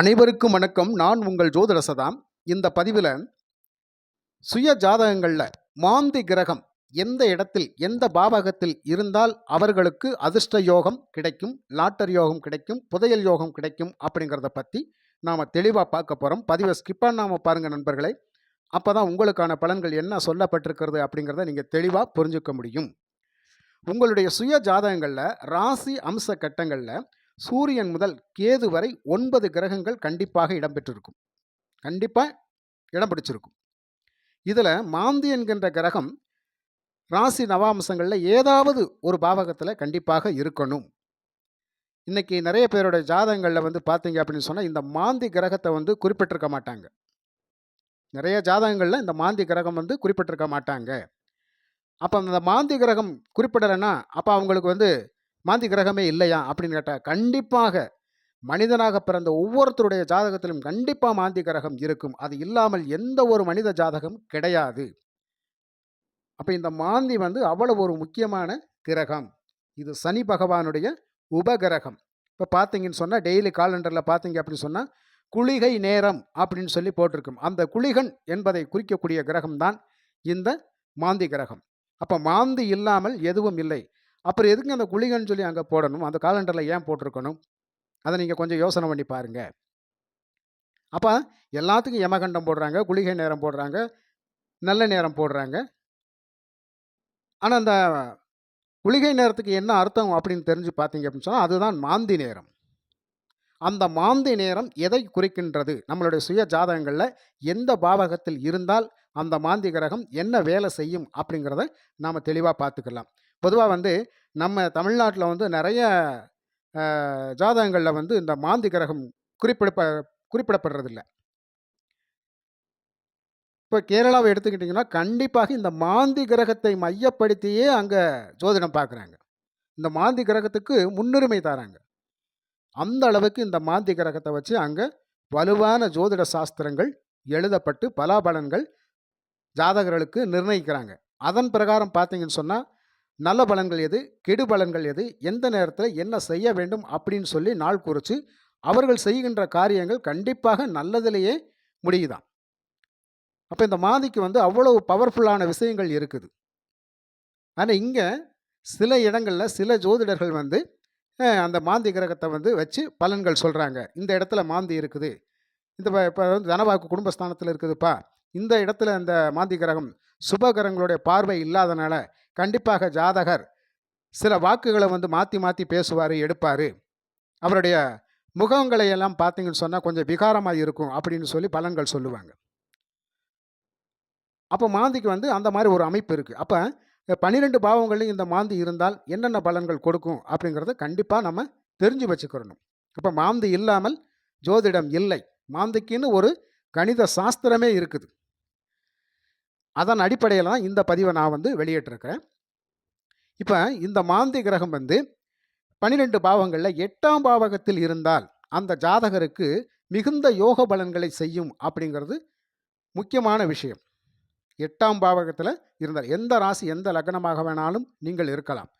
அனைவருக்கும் வணக்கம். நான் உங்கள் ஜோதிடசதாம் இந்த பதிவில் சுய ஜாதகங்களில் மாந்தி கிரகம் எந்த இடத்தில் எந்த பாவகத்தில் இருந்தால் அவர்களுக்கு அதிர்ஷ்ட யோகம் கிடைக்கும் லாட்டர் யோகம் கிடைக்கும் புதையல் யோகம் கிடைக்கும் அப்படிங்கிறத பற்றி நாம் தெளிவாக பார்க்க போகிறோம் பதிவை ஸ்கிப் பண்ணாமல் பாருங்கள் நண்பர்களே. அப்போ தான் உங்களுக்கான பலன்கள் என்ன சொல்லப்பட்டிருக்கிறது அப்படிங்கிறத நீங்கள் தெளிவாக புரிஞ்சுக்க முடியும். உங்களுடைய சுய ஜாதகங்களில் ராசி அம்ச கட்டங்களில் சூரியன் முதல் கேது வரை ஒன்பது கிரகங்கள் கண்டிப்பாக இடம்பெற்றிருக்கும் கண்டிப்பாக இடம் பிடிச்சிருக்கும். இதில் மாந்தி என்கின்ற கிரகம் ராசி நவாம்சங்களில் ஏதாவது ஒரு பாவகத்தில் கண்டிப்பாக இருக்கணும். இன்றைக்கி நிறைய பேரோட ஜாதகங்களில் வந்து பார்த்தீங்க அப்படின்னு சொன்னால் இந்த மாந்தி கிரகத்தை வந்து குறிப்பிட்டிருக்க மாட்டாங்க. நிறைய ஜாதகங்களில் இந்த மாந்தி கிரகம் வந்து குறிப்பிட்டிருக்க மாட்டாங்க. அப்போ அந்த மாந்தி கிரகம் குறிப்பிடலைன்னா அப்போ அவங்களுக்கு வந்து மாந்தி கிரகமே இல்லையா? அப்படின்னு கேட்டால் கண்டிப்பாக. மனிதனாக பிறந்த ஒவ்வொருத்தருடைய ஜாதகத்திலும் கண்டிப்பாக மாந்தி கிரகம் இருக்கும். அது இல்லாமல் எந்த ஒரு மனித ஜாதகம் கிடையாது. அப்போ இந்த மாந்தி வந்து அவ்வளவு ஒரு முக்கியமான கிரகம். இது சனி பகவானுடைய உபகிரகம். இப்போ பார்த்தீங்கன்னு சொன்னால் டெய்லி காலண்டரில் பார்த்தீங்க அப்படின்னு சொன்னால் குளிகை நேரம் அப்படின்னு சொல்லி போட்டிருக்கும். அந்த குளிகன் என்பதை குறிக்கக்கூடிய கிரகம் தான் இந்த மாந்தி கிரகம் அப்போ மாந்தி இல்லாமல் எதுவும் இல்லை. அப்புறம் எதுக்கு அந்த குளிகன்னு சொல்லி அங்கே போடணும்? அந்த காலண்டரில் ஏன் போட்டிருக்கணும்? அதை நீங்கள் கொஞ்சம் யோசனை பண்ணி பாருங்கள் அப்போ எல்லாத்துக்கும் யமகண்டம் போடுறாங்க குளிகை நேரம் போடுறாங்க நல்ல நேரம் போடுறாங்க. ஆனால் அந்த குளிகை நேரத்துக்கு என்ன அர்த்தம் அப்படின்னு தெரிஞ்சு பார்த்தீங்க அப்படின்னு சொன்னால் அதுதான் மாந்தி நேரம். அந்த மாந்தி நேரம் எதை குறிக்கின்றது? நம்மளுடைய சுய ஜாதகங்களில் எந்த பாவகத்தில் இருந்தால் அந்த மாந்தி கிரகம் என்ன வேலை செய்யும் அப்படிங்கிறத நாம் தெளிவாக பார்த்துக்கலாம். பொதுவாக வந்து நம்ம தமிழ்நாட்டில் வந்து நிறைய ஜாதகங்களில் வந்து இந்த மாந்தி கிரகம் குறிப்பிடப்ப குறிப்பிடப்படுறதில்ல. இப்போ கேரளாவை எடுத்துக்கிட்டிங்கன்னா கண்டிப்பாக இந்த மாந்தி கிரகத்தை மையப்படுத்தியே அங்கே ஜோதிடம் பார்க்குறாங்க இந்த மாந்தி கிரகத்துக்கு முன்னுரிமை தராங்க. அந்த அளவுக்கு இந்த மாந்தி கிரகத்தை வச்சு அங்கே வலுவான ஜோதிட சாஸ்திரங்கள் எழுதப்பட்டு பலாபலன்கள் ஜாதகர்களுக்கு நிர்ணயிக்கிறாங்க. அதன் பிரகாரம் பார்த்தீங்கன்னு சொன்னால் நல்ல பலன்கள் எது? கெடு பலன்கள் எது? எந்த நேரத்தில் என்ன செய்ய வேண்டும் அப்படின்னு சொல்லி நாள் குறித்து அவர்கள் செய்கின்ற காரியங்கள் கண்டிப்பாக நல்லதிலேயே முடியுதான் அப்போ இந்த மாதிக்கு வந்து அவ்வளவு பவர்ஃபுல்லான விஷயங்கள் இருக்குது. ஆனால் இங்கே சில இடங்களில் சில ஜோதிடர்கள் வந்து அந்த மாந்தி கிரகத்தை வந்து வச்சு பலன்கள் சொல்கிறாங்க இந்த இடத்துல மாந்தி இருக்குது. இந்த இப்போ வந்து தனவாக்கு குடும்பஸ்தானத்தில் இருக்குதுப்பா. இந்த இடத்துல அந்த மாந்தி கிரகம் சுபகரங்களுடைய பார்வை இல்லாதனால கண்டிப்பாக ஜாதகர் சில வாக்குகளை வந்து மாற்றி மாற்றி பேசுவார் எடுப்பார். அவருடைய முகங்களை எல்லாம் பார்த்தீங்கன்னு சொன்னால் கொஞ்சம் விகாரமாக இருக்கும் அப்படின்னு சொல்லி பலன்கள் சொல்லுவாங்க. அப்போ மாந்திக்கு வந்து அந்த மாதிரி ஒரு அமைப்பு இருக்குது அப்போ பன்னிரெண்டு பாவங்களையும் இந்த மாந்தி இருந்தால் என்னென்ன பலன்கள் கொடுக்கும் அப்படிங்கிறத கண்டிப்பாக நம்ம தெரிஞ்சு வச்சுக்கிறணும். அப்போ மாந்தி இல்லாமல் ஜோதிடம் இல்லை. மாந்திக்குன்னு ஒரு கணித சாஸ்திரமே இருக்குது. அதன் அடிப்படையில் தான் இந்த பதிவை நான் வந்து வெளியிட்டிருக்கிறேன். இப்போ இந்த மாந்தி கிரகம் வந்து பன்னிரெண்டு பாவங்களில் எட்டாம் பாவகத்தில் இருந்தால் அந்த ஜாதகருக்கு மிகுந்த யோக பலன்களை செய்யும் அப்படிங்கிறது முக்கியமான விஷயம். எட்டாம் பாவகத்தில் இருந்தால் எந்த ராசி எந்த லக்னமாக வேணாலும் நீங்கள் இருக்கலாம்.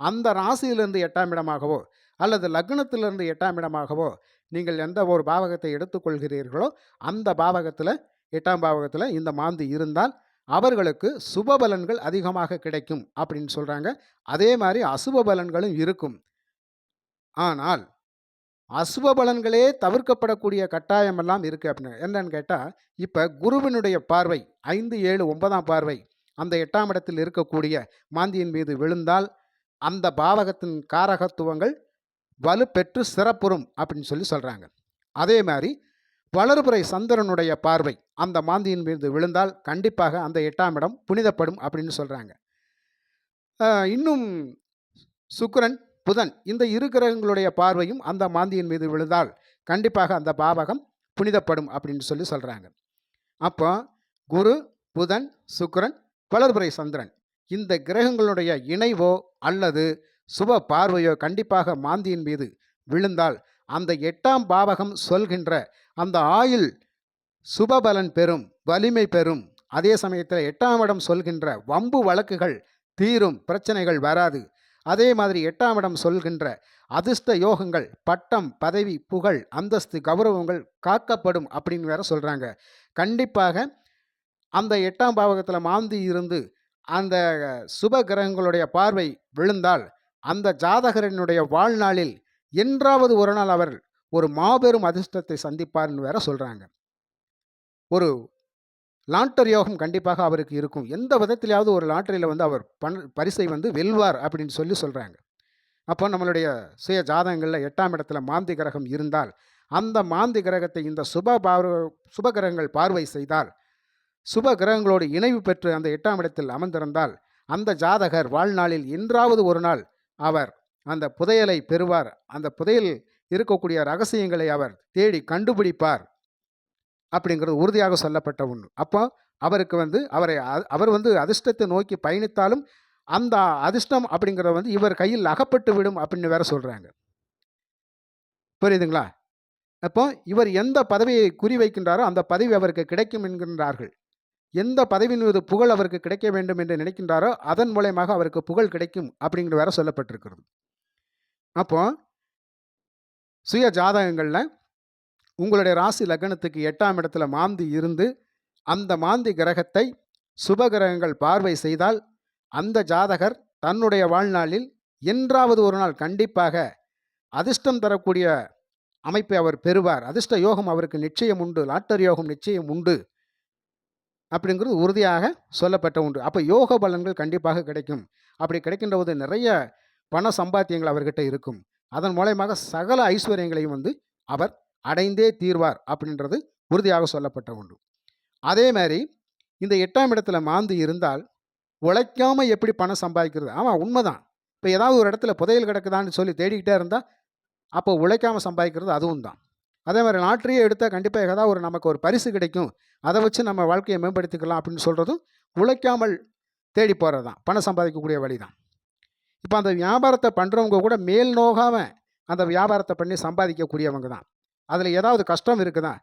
அந்த ராசியிலிருந்து எட்டாம் இடமாகவோ அல்லது லக்னத்திலிருந்து எட்டாம் இடமாகவோ நீங்கள் எந்த ஒரு பாவகத்தை எடுத்துக்கொள்கிறீர்களோ அந்த பாவகத்தில் எட்டாம் பாவகத்தில் இந்த மாந்தி இருந்தால் அவர்களுக்கு சுப பலன்கள் அதிகமாக கிடைக்கும் அப்படின்னு சொல்கிறாங்க அதே மாதிரி அசுப பலன்களும் இருக்கும். ஆனால் அசுப பலன்களே தவிர்க்கப்படக்கூடிய கட்டாயமெல்லாம் இருக்குது அப்படின்னு. என்னன்னு கேட்டால் இப்போ குருவினுடைய பார்வை ஐந்து ஏழு ஒன்பதாம் பார்வை அந்த எட்டாம் இடத்தில் இருக்கக்கூடிய மாந்தியின் மீது விழுந்தால் அந்த பாவகத்தின் காரகத்துவங்கள் வலுப்பெற்று சிறப்புறும் அப்படின்னு சொல்லி சொல்கிறாங்க அதே மாதிரி வளர்புரை சந்திரனுடைய பார்வை அந்த மாந்தியின் மீது விழுந்தால் கண்டிப்பாக அந்த எட்டாம் இடம் புனிதப்படும் அப்படின்னு சொல்கிறாங்க இன்னும் சுக்கரன் புதன் இந்த இரு கிரகங்களுடைய பார்வையும் அந்த மாந்தியின் மீது விழுந்தால் கண்டிப்பாக அந்த பாவகம் புனிதப்படும் அப்படின்னு சொல்லி சொல்கிறாங்க அப்போ குரு புதன் சுக்கரன் வளர்புரை சந்திரன் இந்த கிரகங்களுடைய இணைவோ அல்லது சுப பார்வையோ கண்டிப்பாக மாந்தியின் மீது விழுந்தால் அந்த எட்டாம் பாவகம் சொல்கின்ற அந்த ஆயுள் சுபபலன் பெறும் வலிமை பெறும். அதே சமயத்தில் எட்டாம் இடம் சொல்கின்ற வம்பு வழக்குகள் தீரும் பிரச்சனைகள் வராது. அதே மாதிரி எட்டாம் இடம் சொல்கின்ற அதிர்ஷ்ட யோகங்கள் பட்டம் பதவி புகழ் அந்தஸ்து கௌரவங்கள் காக்கப்படும் அப்படின்னு வேற சொல்கிறாங்க கண்டிப்பாக அந்த எட்டாம் பாவகத்தில் மாந்தி இருந்து அந்த சுப கிரகங்களுடைய பார்வை விழுந்தால் அந்த ஜாதகரினுடைய வாழ்நாளில் என்றாவது ஒரு நாள் அவர் ஒரு மாபெரும் அதிர்ஷ்டத்தை சந்திப்பார்னு வேற சொல்கிறாங்க ஒரு லாட்டரி யோகம் கண்டிப்பாக அவருக்கு இருக்கும். எந்த விதத்திலையாவது ஒரு லாட்டரியில் வந்து அவர் பண பரிசை வந்து வெல்வார் அப்படின்னு சொல்லி சொல்கிறாங்க அப்போ நம்மளுடைய சுய ஜாதகங்களில் எட்டாம் இடத்துல மாந்தி கிரகம் இருந்தால் அந்த மாந்தி கிரகத்தை இந்த சுப பார்வ சுப கிரகங்கள் பார்வை செய்தால் சுப கிரகங்களோடு இணைவு பெற்று அந்த எட்டாம் இடத்தில் அமர்ந்திருந்தால் அந்த ஜாதகர் வாழ்நாளில் என்றாவது ஒரு நாள் அவர் அந்த புதையலை பெறுவார். அந்த புதையல் இருக்கக்கூடிய ரகசியங்களை அவர் தேடி கண்டுபிடிப்பார். அப்படிங்கிறது உறுதியாக சொல்லப்பட்ட ஒன்று அப்போ அவருக்கு வந்து அவரை அவர் வந்து அதிர்ஷ்டத்தை நோக்கி பயணித்தாலும் அந்த அதிர்ஷ்டம் அப்படிங்கிறத வந்து இவர் கையில் அகப்பட்டு விடும் அப்படின்னு வேற சொல்கிறாங்க புரியுதுங்களா? அப்போ இவர் எந்த பதவியை குறிவைக்கின்றாரோ அந்த பதவி அவருக்கு கிடைக்கும் என்கின்றார்கள். எந்த பதவியின் மீது புகழ் அவருக்கு கிடைக்க வேண்டும் என்று நினைக்கின்றாரோ அதன் மூலயமாக அவருக்கு புகழ் கிடைக்கும் அப்படிங்கிற வேற சொல்லப்பட்டிருக்கிறது. அப்போ சுய ஜாதகங்களில் உங்களுடைய ராசி லக்னத்துக்கு எட்டாம் இடத்துல மாந்தி இருந்து அந்த மாந்தி கிரகத்தை சுப கிரகங்கள் பார்வை செய்தால் அந்த ஜாதகர் தன்னுடைய வாழ்நாளில் என்றாவது ஒரு நாள் கண்டிப்பாக அதிர்ஷ்டம் தரக்கூடிய அமைப்பை அவர் பெறுவார். அதிர்ஷ்ட யோகம் அவருக்கு நிச்சயம் உண்டு. லாட்டர் யோகம் நிச்சயம் உண்டு. அப்படிங்கிறது உறுதியாக சொல்லப்பட்ட உண்டு அப்போ யோக பலன்கள் கண்டிப்பாக கிடைக்கும். அப்படி கிடைக்கின்ற போது நிறைய பண சம்பாத்தியங்கள் அவர்கிட்ட இருக்கும். அதன் மூலயமாக சகல ஐஸ்வர்யங்களையும் வந்து அவர் அடைந்தே தீர்வார் அப்படின்றது உறுதியாக சொல்லப்பட்ட உண்டு அதே மாதிரி இந்த எட்டாம் இடத்துல மாந்து இருந்தால் உழைக்காமல் எப்படி பணம் சம்பாதிக்கிறது? ஆமாம் உண்மைதான். இப்போ ஏதாவது ஒரு இடத்துல புதையல் கிடக்குதான்னு சொல்லி தேடிக்கிட்டே இருந்தால் அப்போ உழைக்காமல் சம்பாதிக்கிறது அதுவும் தான். அதே மாதிரி லாட்ரியை எடுத்தால் கண்டிப்பாக ஏதாவது ஒரு நமக்கு ஒரு பரிசு கிடைக்கும். அதை வச்சு நம்ம வாழ்க்கையை மேம்படுத்திக்கலாம் அப்படின்னு சொல்கிறதும் உழைக்காமல் தேடி போகிறது தான் பணம் சம்பாதிக்கக்கூடிய வழி தான் இப்போ அந்த வியாபாரத்தை பண்ணுறவங்க கூட மேல் நோகாமல் அந்த வியாபாரத்தை பண்ணி சம்பாதிக்கக்கூடியவங்க தான். அதில் ஏதாவது கஷ்டம் இருக்குதா?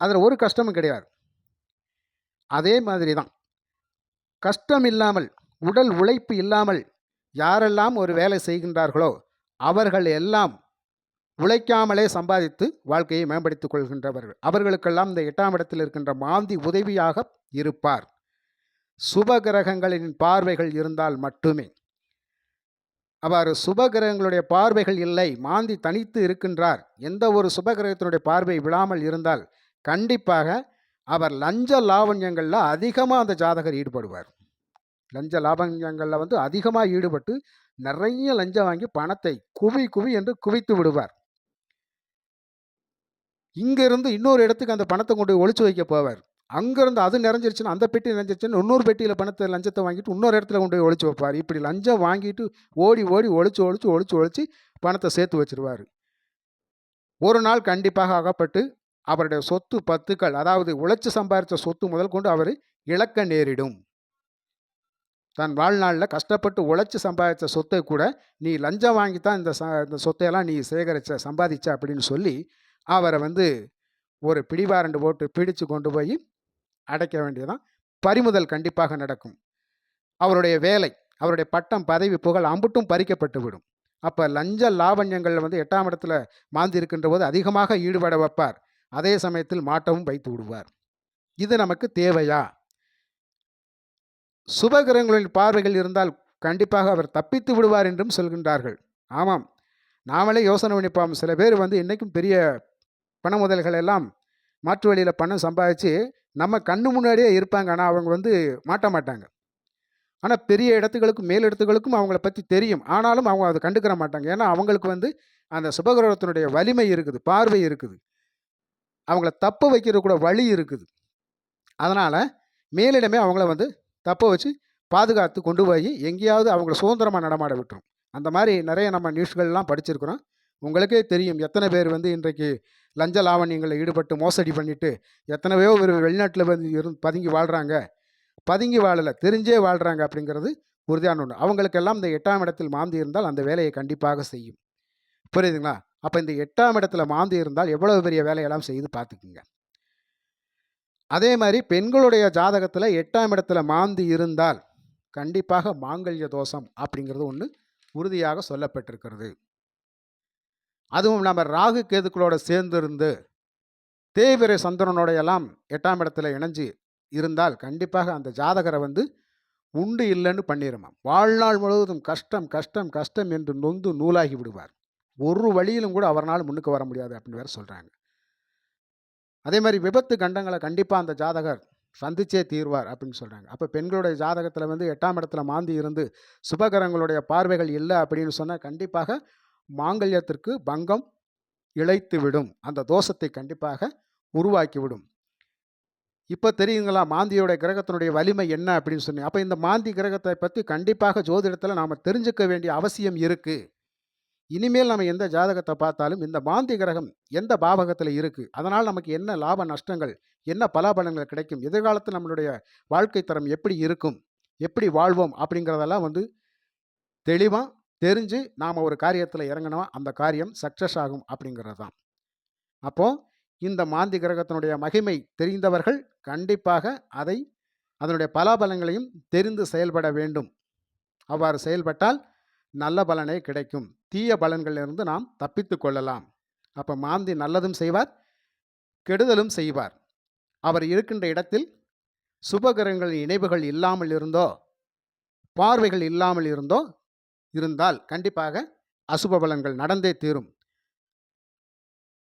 அதில் ஒரு கஷ்டமும் கிடையாது. அதே மாதிரி தான். கஷ்டம் இல்லாமல் உடல் உழைப்பு இல்லாமல் யாரெல்லாம் ஒரு வேலை செய்கின்றார்களோ அவர்கள் எல்லாம் உழைக்காமலே சம்பாதித்து வாழ்க்கையை மேம்படுத்திக் கொள்கின்றவர்கள். அவர்களுக்கெல்லாம் இந்த எட்டாம் இடத்தில் இருக்கின்ற மாந்தி உதவியாக இருப்பார். சுப கிரகங்களின் பார்வைகள் இருந்தால் மட்டுமே. அவ்வாறு சுப கிரகங்களுடைய பார்வைகள் இல்லை மாந்தி தனித்து இருக்கின்றார். எந்த ஒரு சுப கிரகத்தினுடைய பார்வை விழாமல் இருந்தால் கண்டிப்பாக அவர் லஞ்ச லாவண்யங்களில் அதிகமாக அந்த ஜாதகர் ஈடுபடுவார். லஞ்ச லாவண்யங்களில் வந்து அதிகமாக ஈடுபட்டு நிறைய லஞ்சம் வாங்கி பணத்தை குவி குவி என்று குவித்து விடுவார். இங்கிருந்து இன்னொரு இடத்துக்கு அந்த பணத்தை கொண்டு ஒழிச்சு வைக்க போவார். அங்கேருந்து அது நிறைஞ்சிருச்சுன்னா அந்த பெட்டி நிறைஞ்சிருச்சுன்னு இன்னொரு பெட்டியில் பணத்தை லஞ்சத்தை வாங்கிட்டு இன்னொரு இடத்துல கொண்டு போய் ஒழிச்சு வைப்பார். இப்படி லஞ்சம் வாங்கிட்டு ஓடி ஓடி ஒழிச்சு ஒழிச்சு ஒழிச்சு ஒழிச்சு பணத்தை சேர்த்து வச்சிருவார். ஒரு நாள் கண்டிப்பாக அகப்பட்டு அவருடைய சொத்து பத்துக்கள் அதாவது உழைச்சி சம்பாதிச்ச சொத்து முதல் கொண்டு அவர் இழக்க நேரிடும். தன் வாழ்நாளில் கஷ்டப்பட்டு உழைச்சி சம்பாதித்த சொத்தை கூட நீ லஞ்சம் வாங்கி தான் இந்த ச இந்த சொத்தையெல்லாம் நீ சேகரிச்ச சம்பாதிச்ச அப்படின்னு சொல்லி அவரை வந்து ஒரு பிடிவாரண்டு போட்டு பிடிச்சு கொண்டு போய் அடைக்க வேண்டியதான் பறிமுதல் கண்டிப்பாக நடக்கும். அவருடைய வேலை அவருடைய பட்டம் பதவி புகழ் அம்புட்டும் பறிக்கப்பட்டு விடும். அப்போ லஞ்ச லாவண்யங்கள் வந்து எட்டாம் இடத்துல மாந்தி இருக்கின்ற போது அதிகமாக ஈடுபட வைப்பார். அதே சமயத்தில் மாட்டவும் வைத்து விடுவார். இது நமக்கு தேவையா? சுபகிரகங்களின் பார்வைகள் இருந்தால் கண்டிப்பாக அவர் தப்பித்து விடுவார் என்றும் சொல்கின்றார்கள். ஆமாம். நாமளே யோசனை பண்ணிப்போம். சில பேர் வந்து இன்றைக்கும் பெரிய பண முதல்கள் எல்லாம் மாற்று வழியில் பணம் சம்பாதிச்சு நம்ம கண்ணு முன்னாடியே இருப்பாங்க. ஆனால் அவங்க வந்து மாட்ட மாட்டாங்க. ஆனால் பெரிய இடத்துகளுக்கும் மேல் இடத்துகளுக்கும் அவங்கள பற்றி தெரியும். ஆனாலும் அவங்க அதை கண்டுக்கிற மாட்டாங்க. ஏன்னா அவங்களுக்கு வந்து அந்த சுபகிரகத்தினுடைய வலிமை இருக்குது பார்வை இருக்குது. அவங்கள தப்ப வைக்கிற கூட வழி இருக்குது. அதனால் மேலிடமே அவங்கள வந்து தப்ப வச்சு பாதுகாத்து கொண்டு போய் எங்கேயாவது அவங்கள சுதந்திரமாக நடமாட விட்டுரும் அந்த மாதிரி நிறைய நம்ம நியூஸ்கள்லாம் படிச்சிருக்கிறோம். உங்களுக்கே தெரியும் எத்தனை பேர் வந்து இன்றைக்கு லஞ்ச லாவணியங்களில் ஈடுபட்டு மோசடி பண்ணிட்டு எத்தனையோ பேர் வெளிநாட்டில் வந்து இருந்து பதுங்கி வாழ்கிறாங்க பதுங்கி வாழலை தெரிஞ்சே வாழ்கிறாங்க அப்படிங்கிறது உறுதியான ஒன்று அவங்களுக்கெல்லாம் இந்த எட்டாம் இடத்தில் மாந்தி இருந்தால் அந்த வேலையை கண்டிப்பாக செய்யும். புரியுதுங்களா? அப்போ இந்த எட்டாம் இடத்துல மாந்தி இருந்தால் எவ்வளவு பெரிய வேலையெல்லாம் செய்து பார்த்துக்குங்க. அதே மாதிரி பெண்களுடைய ஜாதகத்தில் எட்டாம் இடத்துல மாந்தி இருந்தால் கண்டிப்பாக மாங்கல்ய தோஷம் அப்படிங்கிறது ஒன்று உறுதியாக சொல்லப்பட்டிருக்கிறது. அதுவும் நம்ம ராகு கேதுக்களோட சேர்ந்து இருந்து தேய்பிரை சந்திரனோட எல்லாம் எட்டாம் இடத்துல இணைஞ்சு இருந்தால் கண்டிப்பாக அந்த ஜாதகரை வந்து உண்டு இல்லைன்னு பண்ணிடுமாம் வாழ்நாள் முழுவதும் கஷ்டம் கஷ்டம் கஷ்டம் என்று நொந்து நூலாகி விடுவார். ஒரு வழியிலும் கூட அவரால் முன்னுக்கு வர முடியாது அப்படின்னு வேற சொல்கிறாங்க அதே மாதிரி விபத்து கண்டங்களை கண்டிப்பாக அந்த ஜாதகர் சந்திச்சே தீர்வார் அப்படின்னு சொல்கிறாங்க அப்போ பெண்களுடைய ஜாதகத்தில் வந்து எட்டாம் இடத்துல மாந்தி இருந்து சுபகரங்களுடைய பார்வைகள் இல்லை அப்படின்னு சொன்னால் கண்டிப்பாக மாங்கல்யத்திற்கு பங்கம் இழைத்து விடும் அந்த தோஷத்தை கண்டிப்பாக உருவாக்கிவிடும். இப்போ தெரியுங்களா? மாந்தியோட கிரகத்தினுடைய வலிமை என்ன அப்படின்னு சொன்னி அப்போ இந்த மாந்தி கிரகத்தை பற்றி கண்டிப்பாக ஜோதிடத்தில் நாம் தெரிஞ்சுக்க வேண்டிய அவசியம் இருக்குது இனிமேல் நம்ம எந்த ஜாதகத்தை பார்த்தாலும் இந்த மாந்தி கிரகம் எந்த பாவகத்தில் இருக்குது அதனால் நமக்கு என்ன லாப நஷ்டங்கள் என்ன பலாபலங்கள் கிடைக்கும்? எதிர்காலத்தில் நம்மளுடைய வாழ்க்கை தரம் எப்படி இருக்கும்? எப்படி வாழ்வோம்? அப்படிங்கிறதெல்லாம் வந்து தெளிவாக தெரிஞ்சு நாம் ஒரு காரியத்தில் இறங்கினோம். அந்த காரியம் சக்ஸஸ் ஆகும் அப்படிங்கிறது தான். அப்போது இந்த மாந்தி கிரகத்தினுடைய மகிமை தெரிந்தவர்கள் கண்டிப்பாக அதை அதனுடைய பலாபலங்களையும் தெரிந்து செயல்பட வேண்டும். அவ்வாறு செயல்பட்டால் நல்ல பலனே கிடைக்கும். தீய பலன்களிலிருந்து நாம் தப்பித்து கொள்ளலாம். அப்போ மாந்தி நல்லதும் செய்வார் கெடுதலும் செய்வார். அவர் இருக்கின்ற இடத்தில் சுபகிரகங்களின் இணைவுகள் இல்லாமல் இருந்தோ பார்வைகள் இல்லாமல் இருந்தோ இருந்தால் கண்டிப்பாக அசுப பலன்கள் நடந்தே தீரும்.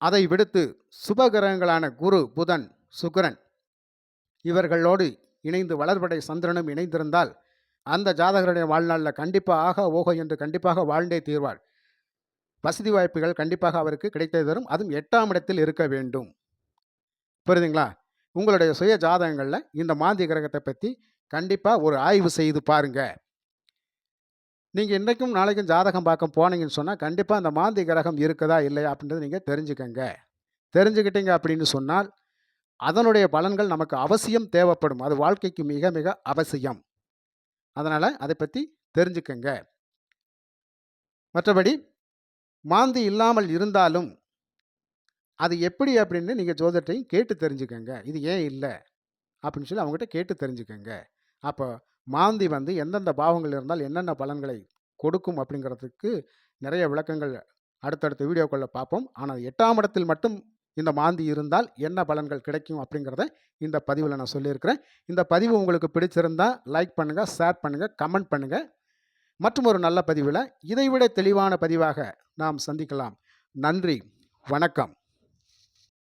அதை விடுத்து சுபகிரகங்களான குரு புதன் சுக்கரன் இவர்களோடு இணைந்து வளர்படை சந்திரனும் இணைந்திருந்தால் அந்த ஜாதகருடைய வாழ்நாளில் கண்டிப்பாக ஆக ஓகோ என்று கண்டிப்பாக வாழ்ந்தே தீர்வார். வசதி வாய்ப்புகள் கண்டிப்பாக அவருக்கு கிடைத்தே தரும். அதுவும் எட்டாம் இடத்தில் இருக்க வேண்டும். புரியுதுங்களா? உங்களுடைய சுய ஜாதகங்களில் இந்த மாந்தி கிரகத்தை பற்றி கண்டிப்பாக ஒரு ஆய்வு செய்து பாருங்க. நீங்கள் இன்றைக்கும் நாளைக்கும் ஜாதகம் பார்க்க போனீங்கன்னு சொன்னால் கண்டிப்பாக அந்த மாந்தி கிரகம் இருக்குதா இல்லையா அப்படின்றத நீங்கள் தெரிஞ்சுக்கங்க. தெரிஞ்சுக்கிட்டீங்க அப்படின்னு சொன்னால் அதனுடைய பலன்கள் நமக்கு அவசியம் தேவைப்படும். அது வாழ்க்கைக்கு மிக மிக அவசியம். அதனால் அதை பற்றி தெரிஞ்சுக்கங்க. மற்றபடி மாந்தி இல்லாமல் இருந்தாலும் அது எப்படி அப்படின்னு நீங்கள் ஜோதிடத்தையும் கேட்டு தெரிஞ்சுக்கங்க. இது ஏன் இல்லை? அப்படின்னு சொல்லி அவங்ககிட்ட கேட்டு தெரிஞ்சுக்கங்க. அப்போ மாந்தி வந்து எந்தெந்த பாவங்கள் இருந்தால் என்னென்ன பலன்களை கொடுக்கும் அப்படிங்கிறதுக்கு நிறைய விளக்கங்கள் அடுத்தடுத்த வீடியோக்களில் பார்ப்போம். ஆனால் எட்டாம் இடத்தில் மட்டும் இந்த மாந்தி இருந்தால் என்ன பலன்கள் கிடைக்கும் அப்படிங்கிறத இந்த பதிவில் நான் சொல்லியிருக்கிறேன். இந்த பதிவு உங்களுக்கு பிடிச்சிருந்தால் லைக் பண்ணுங்கள் ஷேர் பண்ணுங்கள் கமெண்ட் பண்ணுங்கள் மற்றும் ஒரு நல்ல பதிவில் இதைவிட தெளிவான பதிவாக நாம் சந்திக்கலாம். நன்றி வணக்கம்.